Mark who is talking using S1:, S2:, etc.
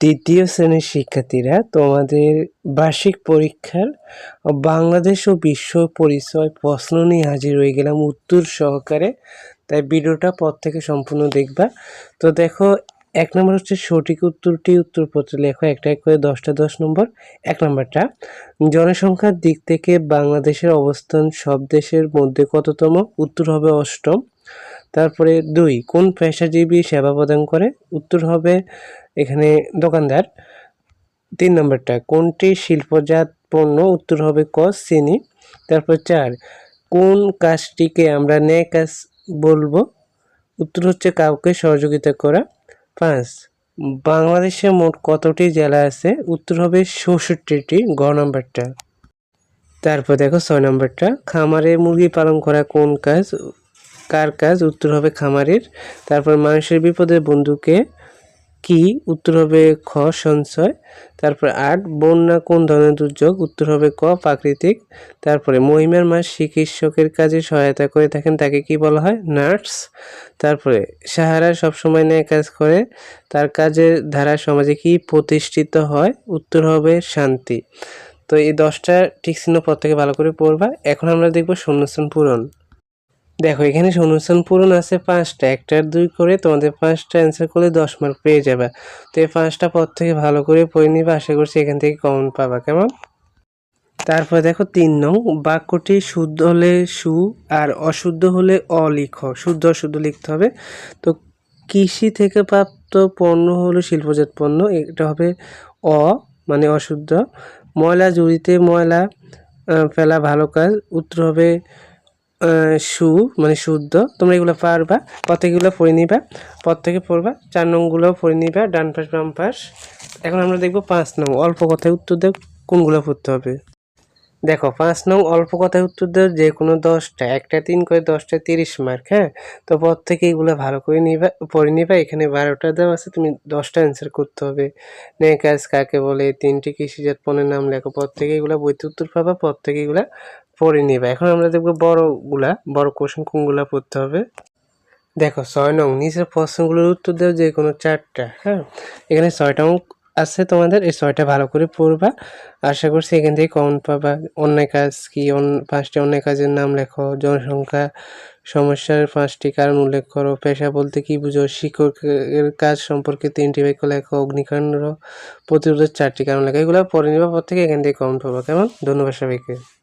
S1: তৃতীয় শ্রেণির শিক্ষার্থীরা তোমাদের বার্ষিক পরীক্ষার বাংলাদেশ ও বিশ্ব পরিচয় প্রশ্ন নিয়ে হাজির হয়ে গেলাম উত্তর সহকারে। তাই ভিডিওটা পর থেকে সম্পূর্ণ দেখবা। তো দেখো, এক নম্বর হচ্ছে সঠিক উত্তরটি উত্তরপত্রে লেখো একটা এক করে দশটা দশ নম্বর, এক নম্বরটা। জনসংখ্যার দিক থেকে বাংলাদেশের অবস্থান সব দেশের মধ্যে কততম? উত্তর হবে অষ্টম। তারপরে দুই, কোন পেশাজীবী সেবা প্রদান করে? উত্তর হবে এখানে দোকানদার। তিন নম্বরটা, কোনটি শিল্পজাত পণ্য? উত্তর হবে ক, চিনি। তারপর চার, কোন কাজটিকে আমরা ন্যায় কাজ বলব? উত্তর হচ্ছে কাউকে সহযোগিতা করা। পাঁচ, বাংলাদেশে মোট কতটি জেলা আছে? উত্তর হবে চৌষট্টিটি, গ নম্বরটা। তারপর দেখো ছয় নম্বরটা, খামারে মুরগি পালন করা কোন কাজ? কার কাজ উত্তর হবে খামারের? তারপর মানুষের বিপদে বন্ধুকে কি উত্তর হবে খ, সঞ্চয়। তারপর আট, বন্যা কোন ধরনের দুর্যোগ? উত্তর হবে ক, প্রাকৃতিক। তারপরে মহিমার মাস, চিকিৎসকের কাজে সহায়তা করে থাকেন, তাকে কি বলা হয়? নার্স। তারপরে সাহারা সবসময় ন্যায় কাজ করে, তার কাজের ধারা সমাজে কি প্রতিষ্ঠিত হয়? উত্তর হবে শান্তি। তো এই দশটা ঠিক চিহ্ন পর থেকে ভালো করে পড়বা। এখন আমরা দেখব শূন্যস্থান পূরণ। দেখো, এখানে শূন্যস্থান পূরণ আছে পাঁচটা। একটার দুই করে তোমাদের পাঁচটা অ্যান্সার করলে দশ মার্ক পেয়ে যাবে। তো এই পাঁচটা পর থেকে ভালো করে পড়ে নিবে, আশা করছি এখান থেকে কমন পাবা, কেমন? তারপরে দেখো, তিন নং, বাক্যটি শুদ্ধ হলে সু আর অশুদ্ধ হলে অ লিখো শুদ্ধ অশুদ্ধ লিখতে হবে। তো কৃষি থেকে প্রাপ্ত পণ্য হলো শিল্পজাত পণ্য, এটা হবে অ মানে অশুদ্ধ। ময়লা, জুড়িতে ময়লা ফেলা ভালো কাজ। উত্তর হবে সু মানে শুদ্ধ। তোমরা এগুলো পারবা প্রত্যেকগুলো পড়ে নিবা। প্রত্যেকে পড়বা, চার নংগুলোও পড়ে নিবা, ডান পাশ, বাম পাশ। এখন আমরা দেখব পাঁচ নং, অল্প কথায় উত্তর দেব কোনগুলো পড়তে হবে। দেখো, পাঁচ নং, অল্প কথায় উত্তর দেওয়ার যে কোনো দশটা, একটা তিন করে দশটা, তিরিশ মার্ক হ্যাঁ? তো পর থেকে এগুলো ভালো করে নিবা, পড়ে নিবা, এখানে বারোটা দেওয়া আছে, তুমি দশটা অ্যান্সার করতে হবে। নে কাজ কাকে বলে, তিনটি কৃষিজাত পণ্যের নাম লেখো প্রত্যেকে এগুলো বইতে উত্তর পাবা প্রত্যেকে এগুলা পড়ে নিবা। এখন আমরা দেখব বড়গুলা, বড় কোশ্চেন কোনগুলা পড়তে হবে। দেখো, ছয় নং, নিচের প্রশ্নগুলোর উত্তর দেও যে কোনো চারটা হ্যাঁ? এখানে ছয়টা অঙ্ক আছে তোমাদের, এই ছয়টা ভালো করে পড়বা। আশা করছি এখান থেকে কমন পাবা। অন্যায় কাজ কি? পাঁচটি অন্যায় কাজের নাম লেখো। জনসংখ্যা সমস্যার পাঁচটি কারণ উল্লেখ করো। পেশা বলতে কি বুঝো? শিক্ষকের কাজ সম্পর্কে তিনটি বাক্য লেখো। অগ্নিকাণ্ড, প্রতিরোধের চারটি কারণ লেখো। এগুলো পড়ে নেওয়ার পর থেকে এখান থেকে কমন পাবা। কেমন? ধন্যবাদ সবাইকে।